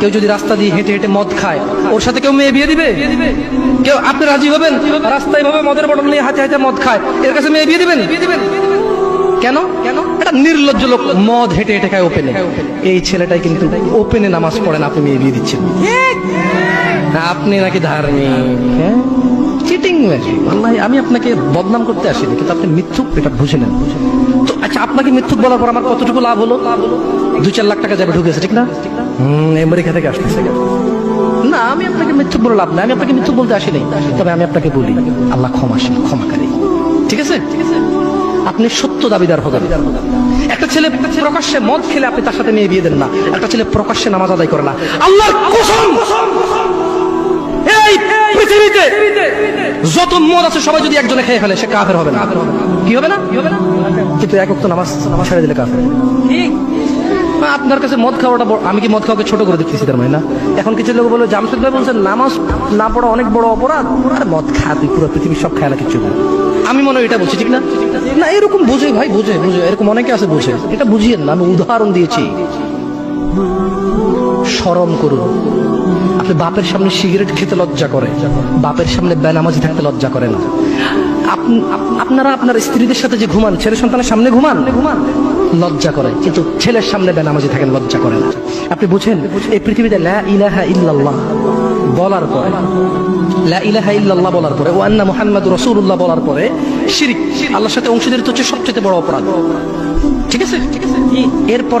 কেউ যদি রাস্তা দিয়ে হেঁটে হেঁটে মদ খায়, ওর সাথে কেউ মেয়ে বিয়ে দিবে? কেউ, আপনি রাজি হবেন? রাস্তায় ভাবে মদের বটল নিয়ে হাতে হাতে মদ খায়, এর কাছে মেয়ে বিয়ে দিবেন? কেন? কেন? এটা নির্লজ্জ লোক মদ হেঁটে হেঁটে খায় ওপেনে এই ছেলেটাই কিন্তু ওপেনে নামাজ পড়ে না, আপনি মেয়ে বিয়ে দিচ্ছেন। আপনি নাকি ধার্মিক হ্যাঁ? চিটিং আল্লাহ, আমি আপনাকে বদনাম করতে আসিনি, কিন্তু আপনি মিথ্যুক, এটা বুঝে নেন। আচ্ছা আপনাকে মিথ্যুক বলার পর আমার কতটুকু লাভ হলো? দুই চার লাখ টাকা যাবে ঢুকেছে, ঠিক না? আমেরিকা থেকে আসতেছে না আমি আপনাকে মিথ্যুক বলে লাভ নাই আমি আপনাকে মিথ্যুক বলতে আসিনি। তবে আমি আপনাকে বলি আল্লাহ ক্ষমাশীল ক্ষমাকারী ঠিক আছে? আপনি সত্য দাবিদার হবেন। একটা ছেলে প্রকাশ্যে মদ খেলে আপনি তার সাথে মেয়ে বিয়ে দেন না। একটা ছেলে প্রকাশ্যে নামাজ আদায় করে না। আল্লাহর কসম! এই পৃথিবীতে যত মদ আছে সবাই যদি একজনে খেয়ে ফেলে সে কাফের হবে না। কি হবে না? কি হবে না কিন্তু একক তো নামাজ নামাজ ছেড়ে দিলে কাফের। না, আপনার কাছে মদ খাওয়াটা আমি কি মদ খাওয়াকে ছোট করে দেখতেছি তার মানে? না। এখন কিছু লোক বলে জামশেদ ভাই বলছেন, নামাজ না পড়া অনেক বড় অপরাধ। আর মদ খা তুই, পুরো পৃথিবীর সব খায় না কিছু। আমি মনে হয় এটা বলছি ঠিক না? না, এরকম বুঝে ভাই, বুঝে বুঝে। এরকম অনেকে আছে, বুঝে। এটা বুঝিয়েন না, আমি উদাহরণ দিয়েছি। শরম করুন। আপনি বাপের সামনে সিগারেট খেতে লজ্জা করে। বাপের সামনে বেনামাজি থাকতে লজ্জা করে না। আপনারা আপনার স্ত্রীদের সাথে যে ঘুমান, ছেলে সন্তানের সামনে ঘুমান? ঘুমান লজ্জা করে। কিন্তু ছেলের সামনে বেনামাজি থাকেন, লজ্জা করে না। আপনি বুঝেন, এই পৃথিবীতে লা ইলাহা ইল্লাল্লাহ বলার পরে, লা ইলাহা ইল্লাল্লাহ বলার পরে, ও আন্না মুহাম্মাদুর রাসূলুল্লাহ বলার পরে, শিরিক, আল্লাহর সাথে অংশীদারিত্ব হচ্ছে সবচেয়ে বড় অপরাধ। ঠিক আছে? ঠিক আছে এরপর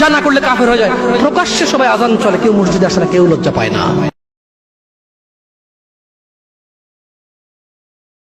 যা না করলে কাফের হয়ে যায়। প্রকাশ্যে সবাই আজান চলে, কেউ মসজিদে আসে না, কেউ লজ্জা পায় না।